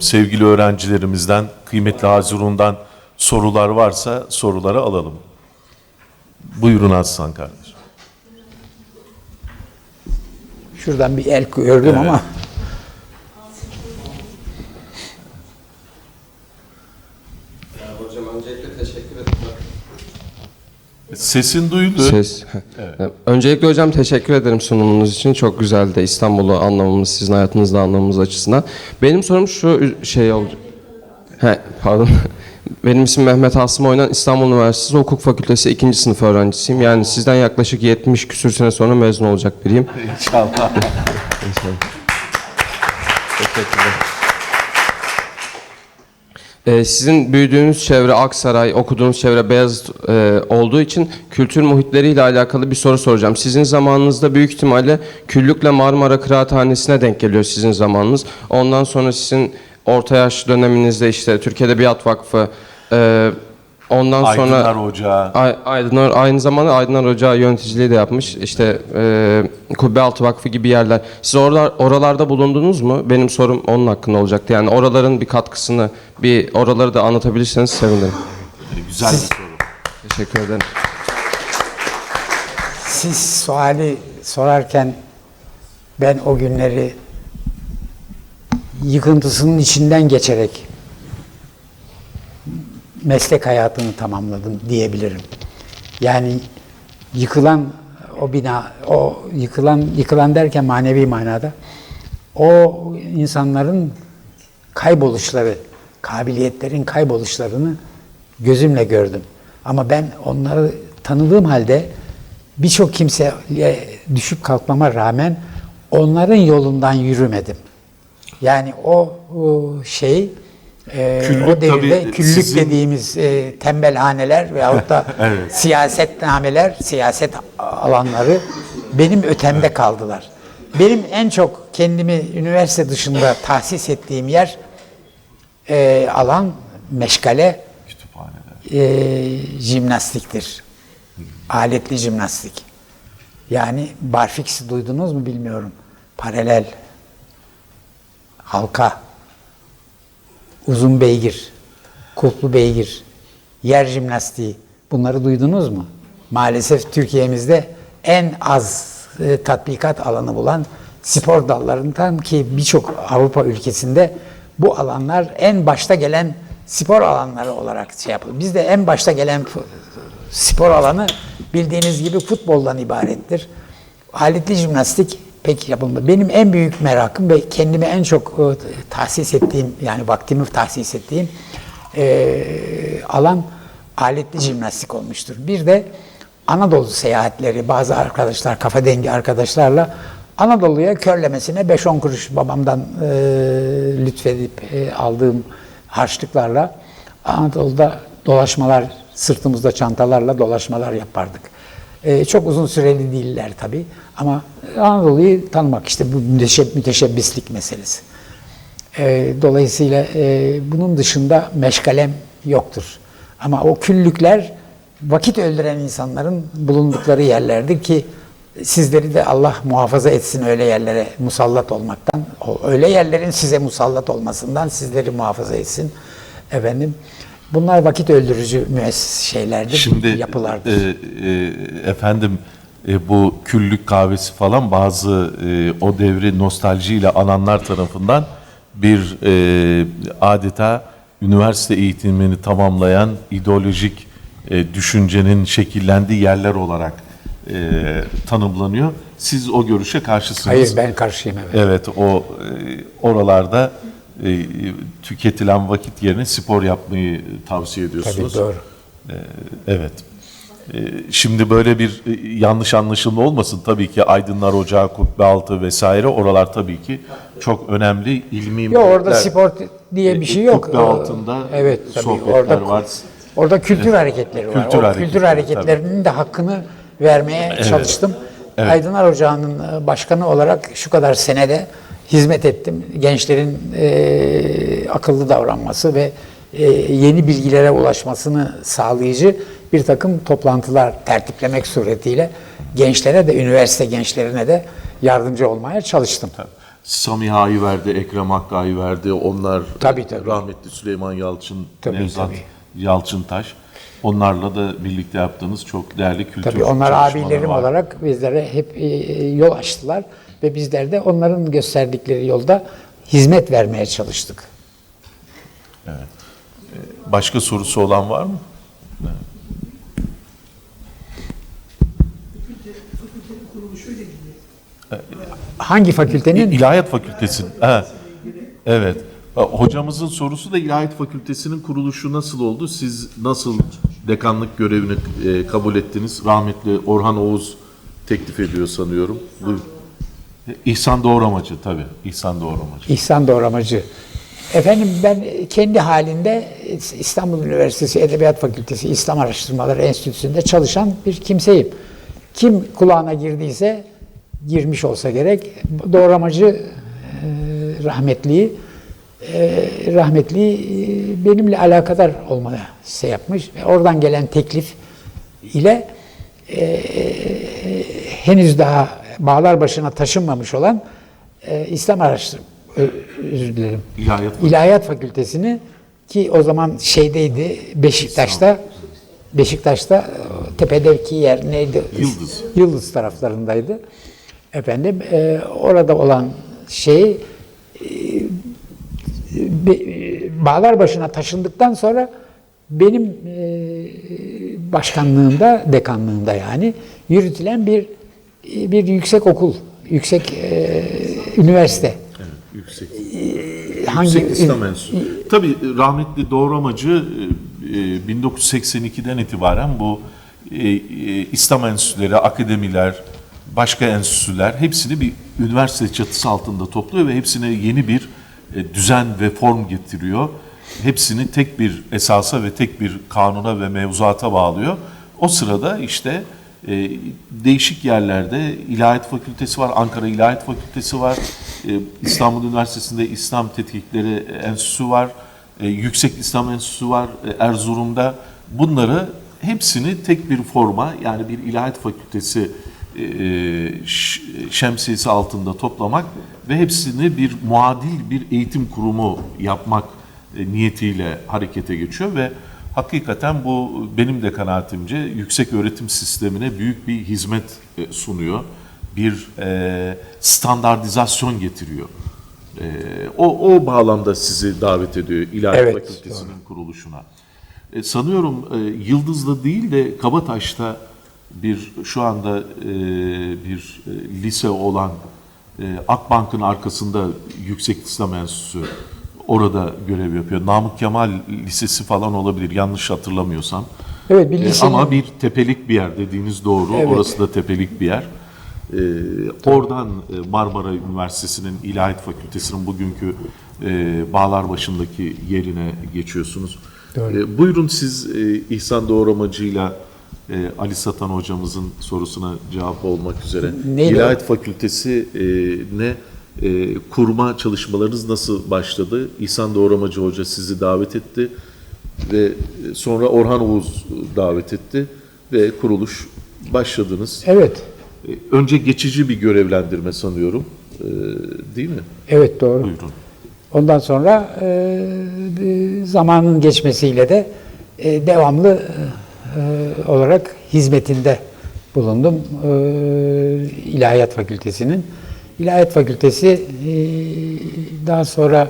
Sevgili öğrencilerimizden, kıymetli Hazirun'dan sorular varsa soruları alalım. Buyurun Aslan kardeşim. Şuradan bir el gördüm ama Hocam öncelikle teşekkür ederim. Sesin duydu. Ses. Öncelikle hocam teşekkür ederim sunumunuz için. Çok güzeldi İstanbul'u anlamamız, sizin hayatınızda anlamamız açısından. Benim sorum şu şey oldu. He, pardon. Benim ismim Mehmet Asım Oynan. İstanbul Üniversitesi Hukuk Fakültesi 2. sınıf öğrencisiyim. Yani sizden yaklaşık 70 küsür sene sonra mezun olacak biriyim. İnşallah. Teşekkürler. Ee, sizin büyüdüğünüz çevre Aksaray, okuduğunuz çevre Beyazıt e, olduğu için kültür muhitleriyle alakalı bir soru soracağım. Sizin zamanınızda büyük ihtimalle Küllükle Marmara Kıraathanesi'ne denk geliyor sizin zamanınız. Ondan sonra sizin orta yaş döneminizde işte Türkiye Edebiyat Vakfı, e, ondan sonra... Aydınlar Ocağı. Ay- Aydınlar, aynı zamanda Aydınlar Ocağı yöneticiliği de yapmış. İşte e, Kubbealtı Vakfı gibi yerler. Siz oralar, oralarda bulundunuz mu? Benim sorum onun hakkında olacaktı. Yani oraların bir katkısını, bir oraları da anlatabilirseniz sevinirim. Güzel bir soru. Teşekkür ederim. siz suali sorarken ben o günleri yıkıntısının içinden geçerek meslek hayatını tamamladım diyebilirim. Yani yıkılan o bina, o yıkılan yıkılan derken manevi manada o insanların kayboluşları, kabiliyetlerin kayboluşlarını gözümle gördüm. Ama ben onları tanıdığım halde birçok kimseye düşüp kalkmama rağmen onların yolundan yürümedim. Yani o, o şey e, Küllük o devirde tabii küllük sizin- dediğimiz e, tembelhaneler veyahut da Evet. siyasetnameler, siyaset alanları benim ötemde kaldılar. Benim en çok kendimi üniversite dışında tahsis ettiğim yer e, alan meşgale e, jimnastiktir. Aletli jimnastik. Yani barfix'i duydunuz mu bilmiyorum. Paralel, halka, uzun beygir, kulplu beygir, yer jimnastiği bunları duydunuz mu? Maalesef Türkiye'mizde en az e, tatbikat alanı bulan spor dallarından ki birçok Avrupa ülkesinde bu alanlar en başta gelen spor alanları olarak şey yapılır. Bizde en başta gelen spor alanı bildiğiniz gibi futboldan ibarettir. Aletli jimnastik pek yapılmadı. Benim en büyük merakım ve kendimi en çok e, tahsis ettiğim yani vaktimi tahsis ettiğim e, alan aletli jimnastik olmuştur. Bir de Anadolu seyahatleri bazı arkadaşlar kafa dengi arkadaşlarla Anadolu'ya körlemesine 5-10 kuruş babamdan e, lütfedip e, aldığım harçlıklarla Anadolu'da dolaşmalar sırtımızda çantalarla dolaşmalar yapardık. Ee, çok uzun süreli değiller tabii ama Anadolu'yu tanımak işte bu müteşeb, müteşebbislik meselesi. Ee, dolayısıyla e, bunun dışında meşgalem yoktur. Ama o küllükler vakit öldüren insanların bulundukları yerlerdir ki sizleri de Allah muhafaza etsin öyle yerlere musallat olmaktan. Öyle yerlerin size musallat olmasından sizleri muhafaza etsin. Efendim bunlar vakit öldürücü müesses şeylerdir, Şimdi yapılardır. e, e, efendim e, bu küllük kahvesi falan bazı e, o devri nostaljiyle ananlar tarafından bir e, adeta üniversite eğitimini tamamlayan ideolojik e, düşüncenin şekillendiği yerler olarak e, tanımlanıyor. Siz o görüşe karşısınız. Hayır ben karşıyım evet. Evet o e, oralarda e, tüketilen vakit yerine spor yapmayı tavsiye Tabii ediyorsunuz. doğru. Evet. Ee, Şimdi böyle bir e, yanlış anlaşılma olmasın. Tabii ki Aydınlar Ocağı, Kubbealtı vesaire oralar tabii ki çok önemli ilmi Yok orada spor diye bir şey yok. Kubbe altında evet, tabii, sohbetler orada, var. Orada kültür hareketleri var. Kültür o hareketleri, kültür hareketlerinin de hakkını vermeye çalıştım. Aydınlar Ocağı'nın e, başkanı olarak şu kadar senede hizmet ettim. Gençlerin e, akıllı davranması ve e, yeni bilgilere ulaşmasını sağlayıcı bir takım toplantılar tertiplemek suretiyle gençlere de üniversite gençlerine de yardımcı olmaya çalıştım. Samiha Ayverdi, Ekrem Hakkı Ayverdi, onlar Tabii, tabii. rahmetli Süleyman Yalçın, Tabii, Nevzat tabii. Yalçıntaş. Onlarla da birlikte yaptığınız çok değerli kültür Tabii onlar abilerim var. olarak bizlere hep e, yol açtılar ve bizler de onların gösterdikleri yolda hizmet vermeye çalıştık. Başka sorusu olan var mı? Hangi fakültenin? İlahiyat Fakültesi. Ha, evet. Hocamızın sorusu da İlahiyat Fakültesi'nin kuruluşu nasıl oldu? Siz nasıl dekanlık görevini e, kabul ettiniz? Rahmetli Orhan Oğuz teklif ediyor sanıyorum. Buyurun. İhsan Doğramacı tabii. İhsan Doğramacı. İhsan Doğramacı. Efendim ben kendi halinde İstanbul Üniversitesi Edebiyat Fakültesi İslam Araştırmaları Enstitüsü'nde çalışan bir kimseyim. Kim kulağına girdiyse girmiş olsa gerek. Doğramacı e, rahmetliyi e, rahmetli e, benimle alakadar olmaya şey yapmış ve oradan gelen teklif ile e, henüz daha bağlar başına taşınmamış olan e, İslam araştırma özür dilerim. İlahiyat. İlahiyat Fakültesini ki o zaman şeydeydi Beşiktaş'ta Beşiktaş'ta tepedeki yer neydi? Yıldız. Yıldız taraflarındaydı. Efendim e, orada olan şey Bağlar başına taşındıktan sonra benim e, başkanlığımda, dekanlığımda yani yürütülen bir e, bir yüksek okul, yüksek e, üniversite. Yüksek. Hangi Yüksek İslam Enstitüsü. Tabii rahmetli Doğramacı e, e, 1982'den itibaren bu e, e, İslam enstitüleri, akademiler, başka enstitüler hepsini bir üniversite çatısı altında topluyor ve hepsine yeni bir e, düzen ve form getiriyor. Hepsini tek bir esasa ve tek bir kanuna ve mevzuata bağlıyor. O sırada işte e, değişik yerlerde İlahiyat Fakültesi var, Ankara İlahiyat Fakültesi var, e, İstanbul Üniversitesi'nde İslam Tetkikleri Enstitüsü var, e, Yüksek İslam Enstitüsü var e, Erzurum'da. Bunları hepsini tek bir forma yani bir İlahiyat Fakültesi e, şemsiyesi altında toplamak ve hepsini bir muadil bir eğitim kurumu yapmak e, niyetiyle harekete geçiyor ve hakikaten bu benim de kanaatimce yüksek öğretim sistemine büyük bir hizmet e, sunuyor. Bir e, standartizasyon getiriyor. E, o, o bağlamda sizi davet ediyor İlahiyat Evet, Fakültesi'nin kuruluşuna. E, sanıyorum e, Yıldız'da değil de Kabataş'ta bir şu anda e, bir e, lise olan e, Akbank'ın arkasında Yüksek İslam Enstitüsü orada görev yapıyor. Namık Kemal Lisesi falan olabilir yanlış hatırlamıyorsam. Evet bir E, lisenin, ama bir tepelik bir yer dediğiniz doğru. Evet. Orası da tepelik bir yer. E, oradan Marmara Üniversitesi'nin İlahiyat Fakültesi'nin bugünkü e, Bağlarbaşı'ndaki yerine geçiyorsunuz. E, buyurun siz e, İhsan Doğramacı'yla e, Ali Satan hocamızın sorusuna cevap olmak üzere. Neydi? İlahiyat Fakültesi e, ne e, kurma çalışmalarınız nasıl başladı? İhsan Doğramacı Hoca sizi davet etti ve sonra Orhan Oğuz davet etti ve kuruluş başladınız. evet, E, Önce geçici bir görevlendirme sanıyorum. E, Değil mi? evet doğru. Buyurun. Ondan sonra e, zamanın geçmesiyle de e, devamlı e, olarak hizmetinde bulundum e, İlahiyat Fakültesi'nin. İlahiyat Fakültesi e, daha sonra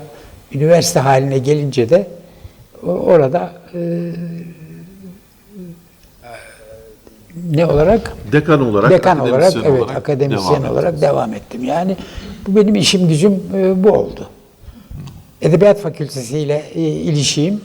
üniversite haline gelince de orada e, ne olarak Dekan olarak, dekan olarak akademisyen evet olarak akademisyen devam olarak ettiniz. devam ettim. Yani bu benim işim gücüm e, bu oldu. Edebiyat Fakültesi ile e, ilişiğim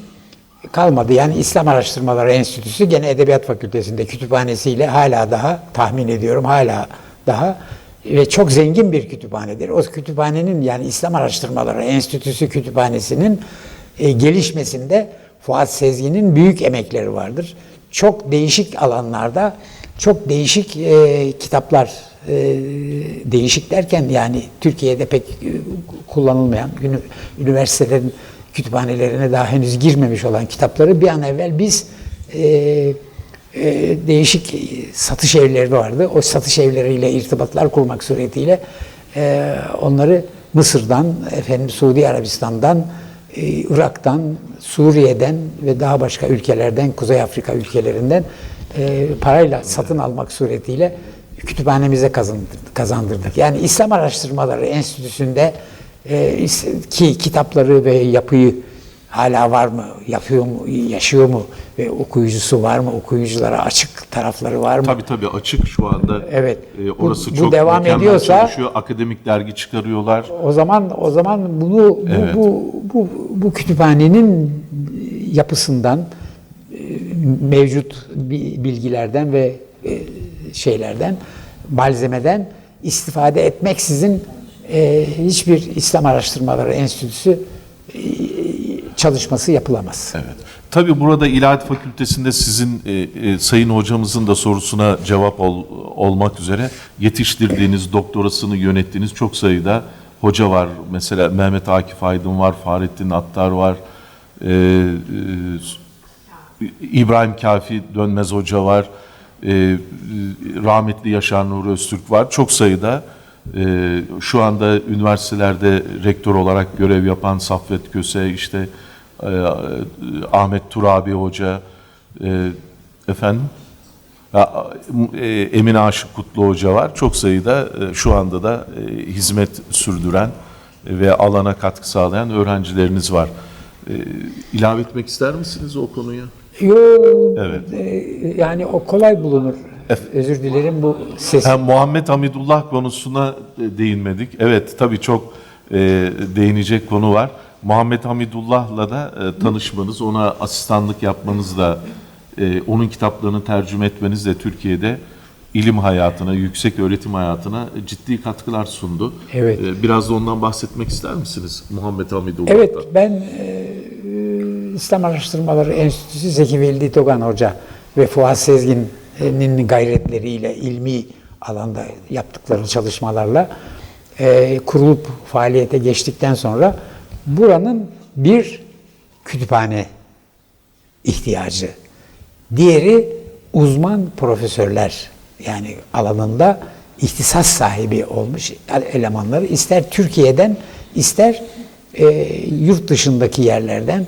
kalmadı. Yani İslam Araştırmaları Enstitüsü gene Edebiyat Fakültesi'nde kütüphanesiyle hala daha tahmin ediyorum hala daha ve çok zengin bir kütüphanedir. O kütüphanenin yani İslam Araştırmaları Enstitüsü kütüphanesinin e, gelişmesinde Fuat Sezgin'in büyük emekleri vardır. Çok değişik alanlarda çok değişik e, kitaplar e, değişik derken yani Türkiye'de pek e, kullanılmayan üniversitelerin kütüphanelerine daha henüz girmemiş olan kitapları bir an evvel biz e, e, değişik satış evleri vardı. O satış evleriyle irtibatlar kurmak suretiyle e, onları Mısır'dan, efendim Suudi Arabistan'dan, e, Irak'tan, Suriye'den ve daha başka ülkelerden, Kuzey Afrika ülkelerinden e, parayla satın almak suretiyle kütüphanemize kazandırdık. kazandırdık. Yani İslam Araştırmaları Enstitüsü'nde e, ki kitapları ve yapıyı hala var mı, yapıyor mu, yaşıyor mu ve okuyucusu var mı, okuyuculara açık tarafları var mı? Tabii tabii açık şu anda. Evet. E, orası Bu- bu çok devam ediyorsa- çalışıyor. Akademik dergi çıkarıyorlar. O zaman o zaman bunu bu Evet. bu, bu bu kütüphanenin yapısından e, mevcut bi- bilgilerden ve e, şeylerden malzemeden istifade etmeksizin e, hiçbir İslam Araştırmaları Enstitüsü e, çalışması yapılamaz. Evet. Tabii burada İlahiyat Fakültesi'nde sizin e, e, sayın hocamızın da sorusuna cevap ol- olmak üzere yetiştirdiğiniz, doktorasını yönettiğiniz çok sayıda hoca var. Mesela Mehmet Akif Aydın var, Fahrettin Attar var, e, e, İbrahim Kafi Dönmez Hoca var, e, e, rahmetli Yaşar Nuri Öztürk var. Çok sayıda e, şu anda üniversitelerde rektör olarak görev yapan Saffet Köse, işte e, Ahmet Turabi Hoca, e, efendim e, Emin Aşık Kutlu Hoca var. Çok sayıda e, şu anda da e, hizmet sürdüren ve alana katkı sağlayan öğrencileriniz var. İlave etmek ister misiniz o konuya? Yo, Evet. yani o kolay bulunur. Özür dilerim bu ses. Ha, Muhammed Hamidullah konusuna e, değinmedik. Evet tabii çok e, değinecek konu var. Muhammed Hamidullah'la da e, tanışmanız, ona asistanlık yapmanız da, e, onun kitaplarını tercüme etmeniz de Türkiye'de ilim hayatına, yüksek öğretim hayatına ciddi katkılar sundu. Evet. E, biraz da ondan bahsetmek ister misiniz Muhammed Hamidullah'tan? Evet, ben e, İslam Araştırmaları Enstitüsü Zeki Velidi Togan Hoca ve Fuat Sezgin'in gayretleriyle, ilmi alanda yaptıkları çalışmalarla e, kurulup faaliyete geçtikten sonra buranın bir kütüphane ihtiyacı, diğeri uzman profesörler yani alanında ihtisas sahibi olmuş elemanları ister Türkiye'den ister e, yurt dışındaki yerlerden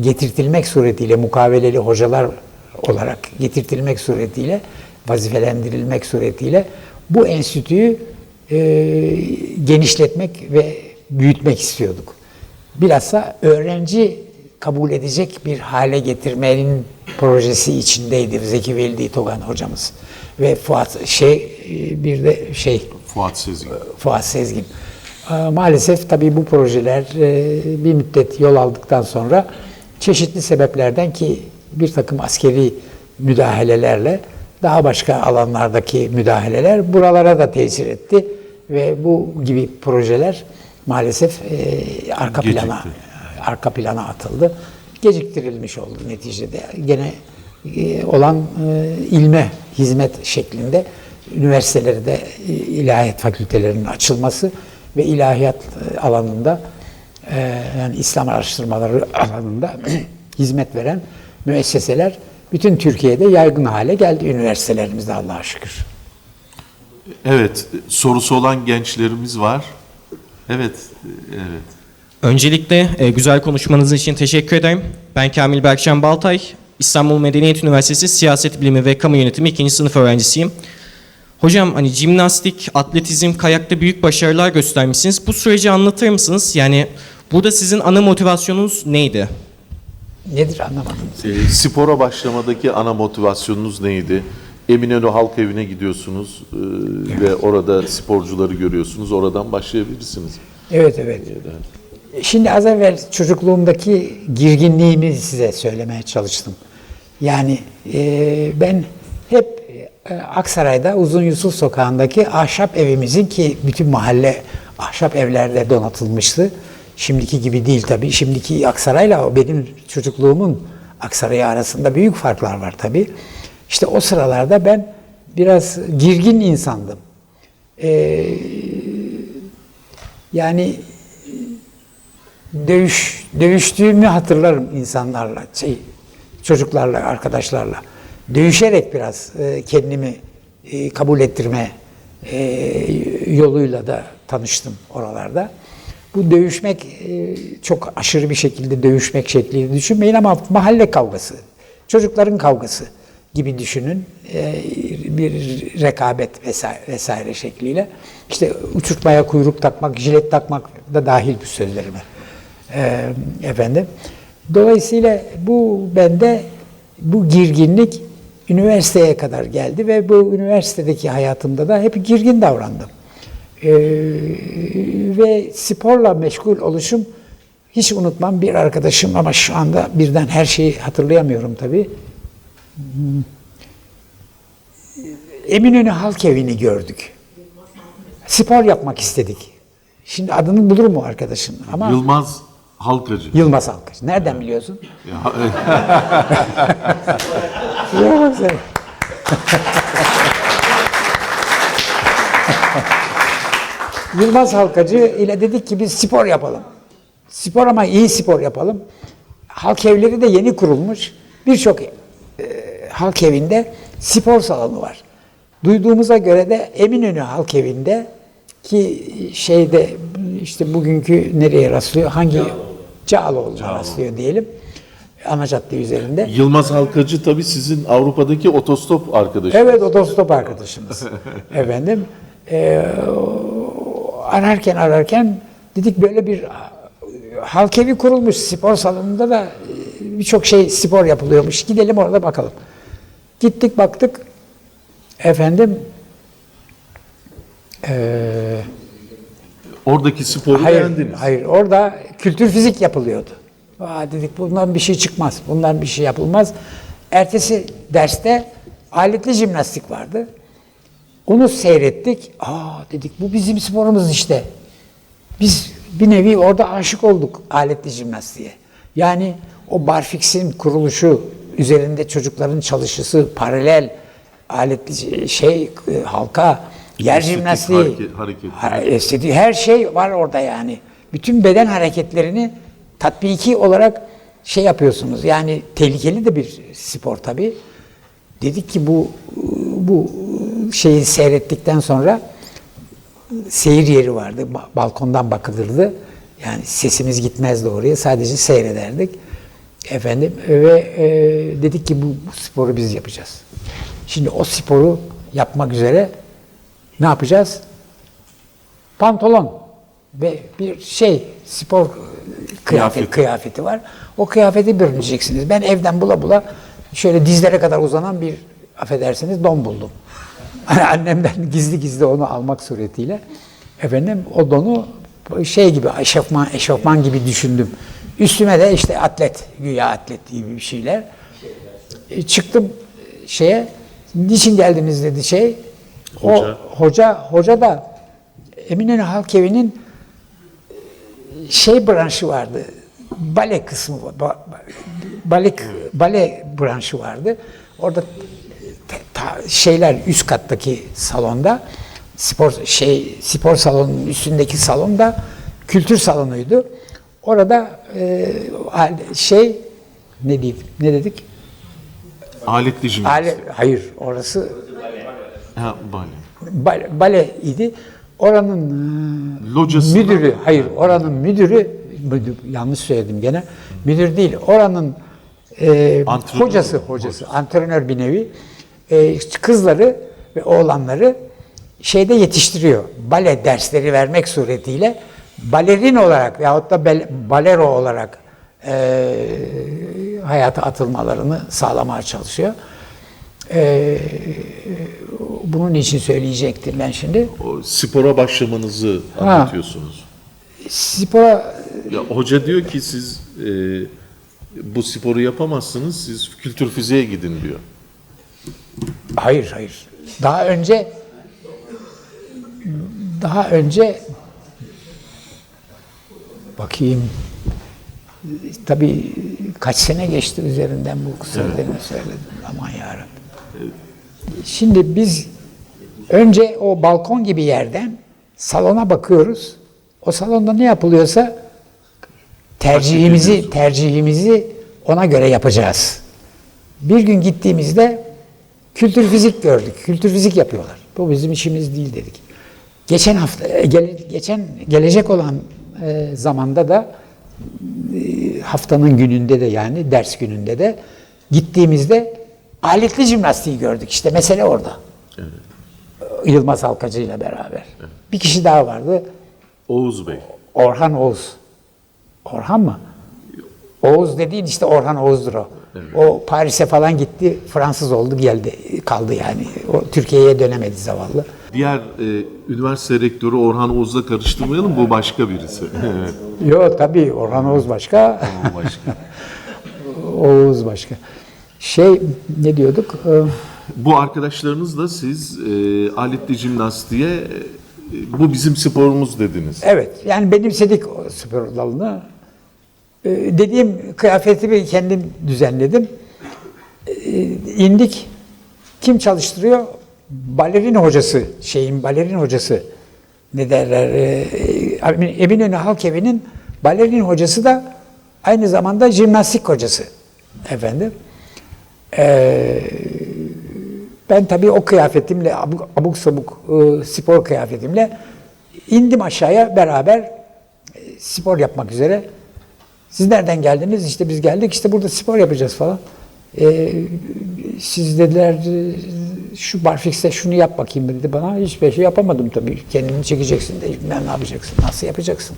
getirtilmek suretiyle mukaveleli hocalar olarak getirtilmek suretiyle vazifelendirilmek suretiyle bu enstitüyü e, genişletmek ve büyütmek istiyorduk. Bilhassa öğrenci kabul edecek bir hale getirmenin projesi içindeydi Zeki Velidi Togan hocamız. Ve Fuat şey e, bir de şey Fuat Sezgin. Fuat Sezgin. Ee, Maalesef tabii bu projeler e, bir müddet yol aldıktan sonra çeşitli sebeplerden ki bir takım askeri müdahalelerle daha başka alanlardaki müdahaleler buralara da tesir etti ve bu gibi projeler maalesef e, arka Gecikti. plana arka plana atıldı. Geciktirilmiş oldu neticede. Gene e, olan e, ilme hizmet şeklinde üniversitelerde e, ilahiyat fakültelerinin açılması ve ilahiyat e, alanında e, yani İslam araştırmaları alanında hizmet veren müesseseler bütün Türkiye'de yaygın hale geldi üniversitelerimizde Allah'a şükür. Evet, sorusu olan gençlerimiz var. Evet, evet. Öncelikle e, güzel konuşmanız için teşekkür ederim. Ben Kamil Berkcan Baltay, İstanbul Medeniyet Üniversitesi Siyaset Bilimi ve Kamu Yönetimi 2. sınıf öğrencisiyim. Hocam hani jimnastik, atletizm, kayakta büyük başarılar göstermişsiniz. Bu süreci anlatır mısınız? Yani burada sizin ana motivasyonunuz neydi? Nedir anlamadım. E, spora başlamadaki ana motivasyonunuz neydi? Eminönü Halk Evi'ne gidiyorsunuz e, ve orada sporcuları görüyorsunuz. Oradan başlayabilirsiniz. Evet evet. Şimdi az evvel çocukluğumdaki girginliğimi size söylemeye çalıştım. Yani e, ben hep e, Aksaray'da Uzun Yusuf Sokağı'ndaki ahşap evimizin ki bütün mahalle ahşap evlerde donatılmıştı. Şimdiki gibi değil tabii. Şimdiki Aksaray'la benim çocukluğumun Aksaray'ı arasında büyük farklar var tabii. İşte o sıralarda ben biraz girgin insandım. E, yani dövüş dövüştüğümü hatırlarım insanlarla, şey, çocuklarla, arkadaşlarla. Dövüşerek biraz e, kendimi e, kabul ettirme e, yoluyla da tanıştım oralarda. Bu dövüşmek e, çok aşırı bir şekilde dövüşmek şeklinde düşünmeyin ama mahalle kavgası, çocukların kavgası gibi düşünün. E, bir rekabet vesaire, vesaire şekliyle. İşte uçurtmaya kuyruk takmak, jilet takmak da dahil bu sözlerime. E, efendim. Dolayısıyla bu bende bu girginlik üniversiteye kadar geldi ve bu üniversitedeki hayatımda da hep girgin davrandım. Ee, ve sporla meşgul oluşum hiç unutmam bir arkadaşım ama şu anda birden her şeyi hatırlayamıyorum tabii. Hmm. Eminönü Halk Evi'ni gördük. Spor yapmak istedik. Şimdi adını bulur mu arkadaşım? Ama Yılmaz Halkacı. Yılmaz Halkacı. Nereden biliyorsun? Ya, Yılmaz Halkacı ile dedik ki biz spor yapalım. Spor ama iyi spor yapalım. Halk evleri de yeni kurulmuş. Birçok e, halk evinde spor salonu var. Duyduğumuza göre de Eminönü Halk Evi'nde ki şeyde işte bugünkü nereye rastlıyor? Hangi Cağaloğlu'na rastlıyor diyelim. Ana cadde üzerinde. Yılmaz Halkacı tabii sizin Avrupa'daki otostop arkadaşınız. Evet otostop arkadaşımız. Efendim e, o- ararken ararken dedik böyle bir halk evi kurulmuş spor salonunda da e, birçok şey spor yapılıyormuş. Gidelim orada bakalım. Gittik baktık. Efendim e, Oradaki sporu hayır, beğendiniz. hayır orada kültür fizik yapılıyordu. Aa, dedik bundan bir şey çıkmaz. Bundan bir şey yapılmaz. Ertesi derste aletli jimnastik vardı. Onu seyrettik. Aa dedik bu bizim sporumuz işte. Biz bir nevi orada aşık olduk aletli jimnastiğe. Yani o barfix'in kuruluşu, üzerinde çocukların çalışısı, paralel aletli şey e, halka, yer jimnastiği, hareket- hareketleri. Ha- estetik her şey var orada yani. Bütün beden hareketlerini tatbiki olarak şey yapıyorsunuz. Yani tehlikeli de bir spor tabii. Dedik ki bu bu şeyi seyrettikten sonra seyir yeri vardı. Ba- Balkondan bakılırdı. Yani sesimiz gitmezdi oraya. Sadece seyrederdik. Efendim ve e, dedik ki bu, bu sporu biz yapacağız. Şimdi o sporu yapmak üzere ne yapacağız? Pantolon ve bir şey spor kıyafet, Kıyafet. kıyafeti var. O kıyafeti bürüneceksiniz. Ben evden bula bula şöyle dizlere kadar uzanan bir affedersiniz don buldum. Hani annemden gizli gizli onu almak suretiyle efendim o donu şey gibi eşofman, eşofman gibi düşündüm. Üstüme de işte atlet, güya atlet gibi bir şeyler. E, çıktım şeye, niçin geldiniz dedi şey. Hoca. O hoca, hoca da Eminönü Halk Evi'nin şey branşı vardı. Bale kısmı, ba- ba- bale, bale branşı vardı. Orada ta- şeyler üst kattaki salonda spor şey spor salonunun üstündeki salonda kültür salonuydu. Orada e, şey ne diyeyim ne dedik? Aletli jimnastik. Ale, hayır orası Ha, bale. bale, bale idi. Oranın Locası müdürü, hayır oranın müdürü, müdür, yanlış söyledim gene, müdür değil, oranın e, hocası, hocası, antrenör bir nevi, e, kızları ve oğlanları şeyde yetiştiriyor. Bale dersleri vermek suretiyle balerin olarak veyahut da balero olarak e, hayata atılmalarını sağlamaya çalışıyor. E, bunun için söyleyecektim ben şimdi. O spora başlamanızı Ha. anlatıyorsunuz. Spora Ya hoca diyor ki siz e, bu sporu yapamazsınız, siz kültür fiziğe gidin diyor. Hayır hayır. Daha önce daha önce bakayım tabii kaç sene geçti üzerinden bu sözlerimi söyledim. Aman yarabbim. Şimdi biz önce o balkon gibi yerden salona bakıyoruz. O salonda ne yapılıyorsa tercihimizi tercihimizi ona göre yapacağız. Bir gün gittiğimizde kültür fizik gördük. Kültür fizik yapıyorlar. Bu bizim işimiz değil dedik. Geçen hafta e, gele- geçen gelecek olan e, zamanda da e, haftanın gününde de yani ders gününde de gittiğimizde aletli jimnastiği gördük. İşte mesele orada. Yılmaz Halkacı ile beraber. Bir kişi daha vardı. Oğuz Bey. Orhan Oğuz. Orhan mı? Oğuz dediğin işte Orhan Oğuz'dur o. O Paris'e falan gitti, Fransız oldu, geldi, kaldı yani. O Türkiye'ye dönemedi zavallı. Diğer e, üniversite rektörü Orhan Oğuz'la karıştırmayalım. Bu başka birisi. Yok tabii Orhan Oğuz başka, başka. Oğuz başka. Şey ne diyorduk? Ee, Bu arkadaşlarınızla siz e, aletli jimnastiğe e, bu bizim sporumuz dediniz. Evet, yani benimsedik spor dalını. Ee, dediğim kıyafetimi kendim düzenledim. Ee, indik. Kim çalıştırıyor? Balerin hocası, şeyin balerin hocası. Ne derler? Ee, Eminönü Halk Evi'nin balerin hocası da aynı zamanda jimnastik hocası. Efendim. Ben tabii o kıyafetimle, abuk, abuk sabuk e, spor kıyafetimle indim aşağıya beraber e, spor yapmak üzere. Siz nereden geldiniz? İşte biz geldik, işte burada spor yapacağız falan. E, siz dediler, şu barfikste şunu yap bakayım dedi bana. Hiçbir şey yapamadım tabii. Kendini çekeceksin de ne yapacaksın, nasıl yapacaksın?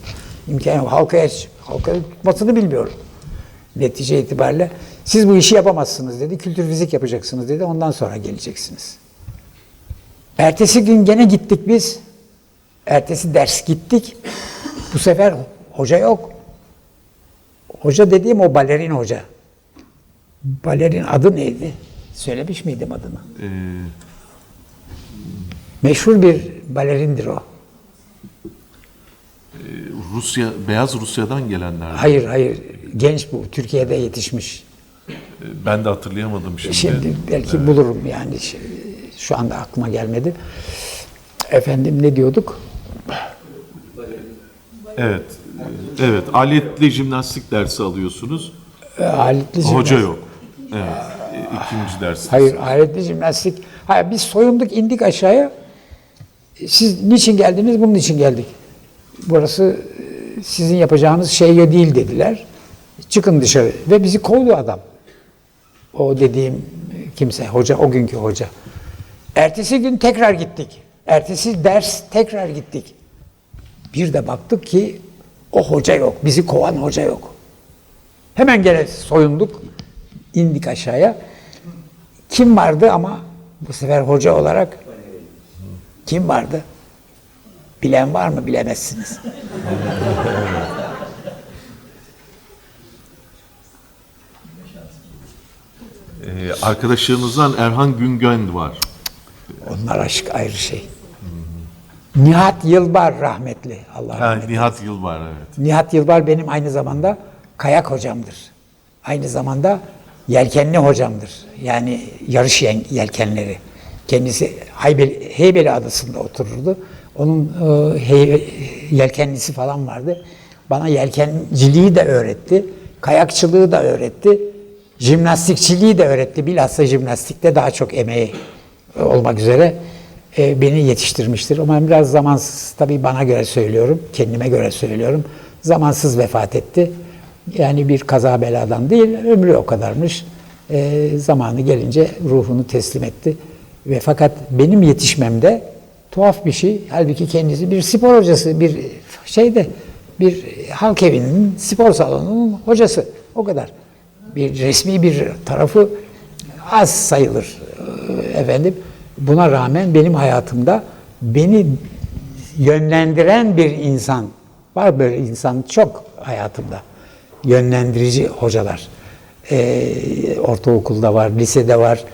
İmkan yok. Halkaya, halkaya tutmasını bilmiyorum netice itibariyle siz bu işi yapamazsınız dedi. Kültür fizik yapacaksınız dedi. Ondan sonra geleceksiniz. Ertesi gün gene gittik biz. Ertesi ders gittik. Bu sefer hoca yok. Hoca dediğim o balerin hoca. Balerin adı neydi? Söylemiş miydim adını? E, Meşhur bir balerindir o. Rusya, Beyaz Rusya'dan gelenler. Hayır hayır. Genç bu. Türkiye'de yetişmiş. E, Ben de hatırlayamadım şimdi. Şimdi belki bulurum yani şu anda aklıma gelmedi. Efendim ne diyorduk? Evet. e, Evet, aletli jimnastik dersi alıyorsunuz. E, Aletli Hoca jimnastik. yok. Evet. e, ikinci ders. Hayır aletli jimnastik. Hayır biz soyunduk indik aşağıya. Siz niçin geldiniz? Bunun için geldik. Burası e, sizin yapacağınız şey değil dediler. Çıkın dışarı. Ve bizi kovdu adam. O dediğim kimse, hoca, o günkü hoca. Ertesi gün tekrar gittik. Ertesi ders tekrar gittik. Bir de baktık ki o hoca yok. Bizi kovan hoca yok. Hemen gene soyunduk. indik aşağıya. Kim vardı ama bu sefer hoca olarak kim vardı? Bilen var mı? Bilemezsiniz. E, arkadaşlarınızdan Erhan Güngön var. Onlar aşk ayrı şey. Nihat Yılbar rahmetli. Allah Ha, rahmet Nihat Yılvar evet. Nihat Yılbar benim aynı zamanda kayak hocamdır. Aynı zamanda yelkenli hocamdır. Yani yarış yelkenleri. Kendisi Heybeli, Heybeli Adası'nda otururdu. Onun e, hey- yelkenlisi falan vardı. Bana yelkenciliği de öğretti. Kayakçılığı da öğretti. Jimnastikçiliği de öğretti. Bilhassa jimnastikte daha çok emeği olmak üzere e, beni yetiştirmiştir. Ama biraz zamansız tabii bana göre söylüyorum, kendime göre söylüyorum. Zamansız vefat etti. Yani bir kaza beladan değil, ömrü o kadarmış. E, zamanı gelince ruhunu teslim etti. Ve fakat benim yetişmemde tuhaf bir şey. Halbuki kendisi bir spor hocası, bir şeyde, bir halk evinin, spor salonunun hocası. O kadar. Bir resmi bir tarafı az sayılır e, efendim. Buna rağmen benim hayatımda beni yönlendiren bir insan var böyle insan çok hayatımda yönlendirici hocalar. Ee, ortaokulda var, lisede var.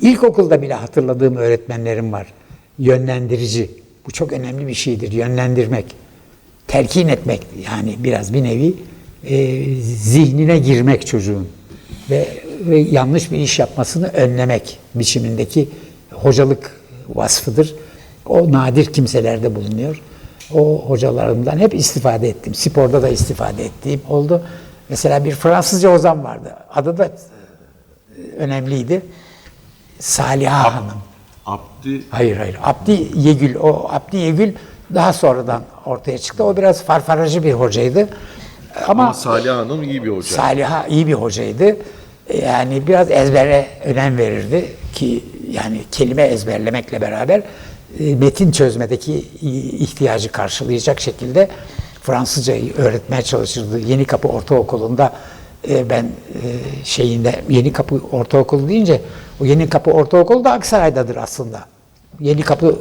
İlkokulda bile hatırladığım öğretmenlerim var. Yönlendirici. Bu çok önemli bir şeydir. Yönlendirmek. Telkin etmek yani biraz bir nevi e, zihnine girmek çocuğun ve, ve yanlış bir iş yapmasını önlemek biçimindeki hocalık vasfıdır. O nadir kimselerde bulunuyor. O hocalarımdan hep istifade ettim. Sporda da istifade ettiğim oldu. Mesela bir Fransızca ozan vardı. Adı da e, önemliydi. Saliha Hanım. Abdi Hayır hayır. Abdi Yegül. O Abdi Yegül daha sonradan ortaya çıktı. O biraz farfaracı bir hocaydı. Ama, Ama Salih Hanım iyi bir hoca. Saliha iyi bir hocaydı. Yani biraz ezbere önem verirdi ki yani kelime ezberlemekle beraber e, metin çözmedeki ihtiyacı karşılayacak şekilde Fransızcayı öğretmeye çalışırdı. Yeni Kapı Ortaokulu'nda e, ben e, şeyinde Yeni Kapı Ortaokulu deyince o Yeni Kapı Ortaokulu da Aksaray'dadır aslında. Yeni Kapı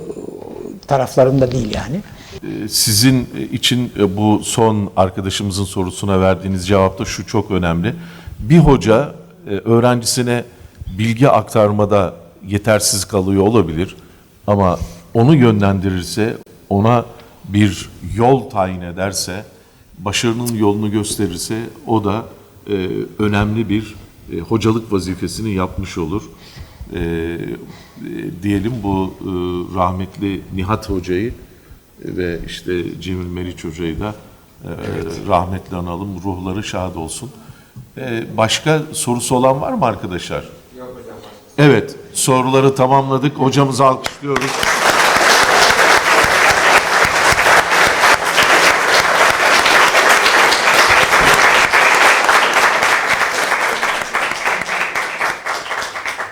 taraflarında değil yani. Sizin için bu son arkadaşımızın sorusuna verdiğiniz cevap da şu çok önemli. Bir hoca öğrencisine bilgi aktarmada yetersiz kalıyor olabilir ama onu yönlendirirse, ona bir yol tayin ederse, başarının yolunu gösterirse o da e, önemli bir e, hocalık vazifesini yapmış olur. E, e, diyelim bu e, rahmetli Nihat Hoca'yı ve işte Cemil Meriç Hoca'yı da e, rahmetli analım. Ruhları şad olsun. E, başka sorusu olan var mı arkadaşlar? Evet, soruları tamamladık. Hocamızı alkışlıyoruz.